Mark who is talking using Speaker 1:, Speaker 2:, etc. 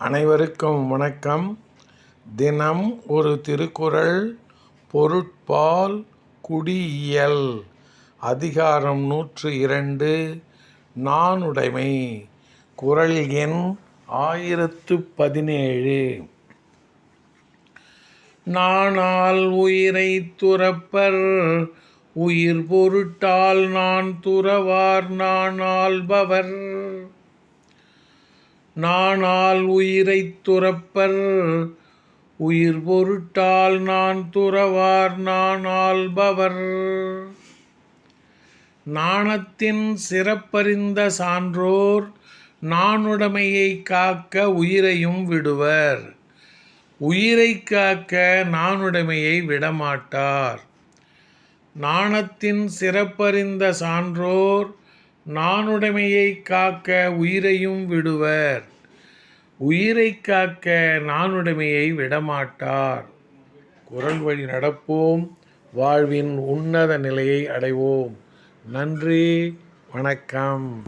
Speaker 1: அனைவருக்கும் வணக்கம். தினம் ஒரு திருக்குறள் பொருட்பால் குடியியல் அதிகாரம் நூற்று இரண்டு நாணுடைமை குரல் எண் ஆயிரத்து பதினேழு. நானால் உயிரைத் துறப்பர் உயிர் பொருட்டால் நான் துறவார் நாணாள்பவர் நானால் உயிரைத் துறப்பர். உயிர் பொருட்டால் நான் துறவார் நாணாள்பவர் நாணத்தின் சிறப்பறிந்த சான்றோர் நாணுடைமையை காக்க உயிரையும் விடுவர். உயிரைக் காக்க நாணுடைமையை விடமாட்டார். நாணத்தின் சிறப்பறிந்த சான்றோர் நானுடைமையை காக்க உயிரையும் விடுவர். உயிரைக் காக்க நானுடைமையை விடமாட்டார். குரல் வழி நடப்போம். வாழ்வின் உன்னத நிலையை அடைவோம். நன்றி. வணக்கம்.